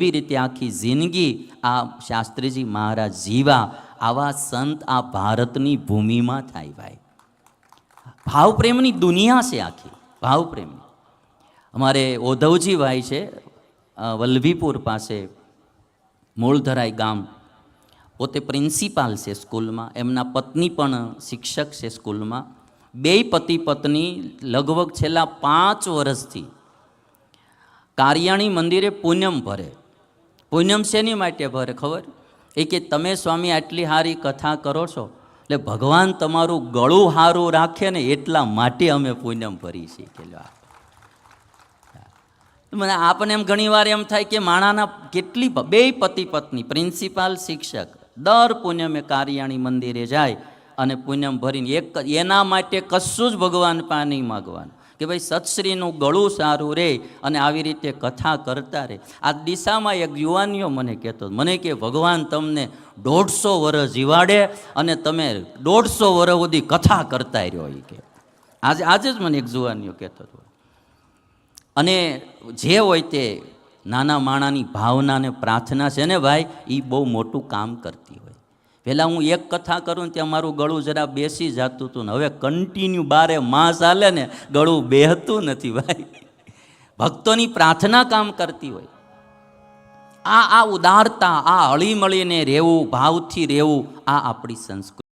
એવી રીતે આખી જિંદગી આ શાસ્ત્રીજી મહારાજ જીવા આવા સંત આ ભારતની ભૂમિમાં થાય ભાઈ. ભાવપ્રેમની દુનિયા છે આખી, ભાવપ્રેમની. અમારે ઓધવજી ભાઈ છે વલ્લભીપુર પાસે મૂળધરાઈ ગામ. પોતે પ્રિન્સિપાલ છે સ્કૂલમાં, એમના પત્ની પણ શિક્ષક છે સ્કૂલમાં. બેય પતિ પત્ની લગભગ છેલ્લા પાંચ વર્ષથી. કારિયાણી મંદિરે પૂનમ ભરે. પૂનમ શેની માટે ભરે ખબર એ કે તમે સ્વામી આટલી સારી કથા કરો છો, એટલે ભગવાન તમારું ગળું સારું રાખે ને એટલા માટે અમે પુણ્યમ ભરી આ. મને આપણને એમ ઘણીવાર એમ થાય કે માણાના કેટલી બે પતિ પત્ની, પ્રિન્સિપાલ શિક્ષક, દર પુણ્યમે કારિયાણી મંદિરે જાય અને પુણ્યમ ભરીને એક એના માટે કશું જ ભગવાન પાણી માગવાનું કે ભાઈ સત્શ્રીનું ગળું સારું રહે અને આવી રીતે કથા કરતા રહે આ દિશામાં એક યુવાનીઓ મને કહેતો હતો. મને કે ભગવાન તમને દોઢસો વર્ષ જીવાડે અને તમે દોઢસો વર્ષ સુધી કથા કરતા રહ્યો. એ કે. આજે આજે જ મને એક જુવાનીઓ કહેતો હતો. અને જે હોય તે નાના માણાની ભાવના ને પ્રાર્થના છે ને ભાઈ એ બહુ મોટું કામ કરતી હોય. પહેલાં હું એક કથા કરું ને ત્યાં મારું ગળું જરા બેસી જતું હતું ને. હવે કન્ટિન્યુ બારે માસ હાલે ને, ગળું બેહતું નથી ભાઈ. ભક્તોની પ્રાર્થના કામ કરતી હોય. આ આ ઉદારતા, આ હળીમળીને રહેવું, ભાવથી રહેવું, આ આપણી સંસ્કૃતિ.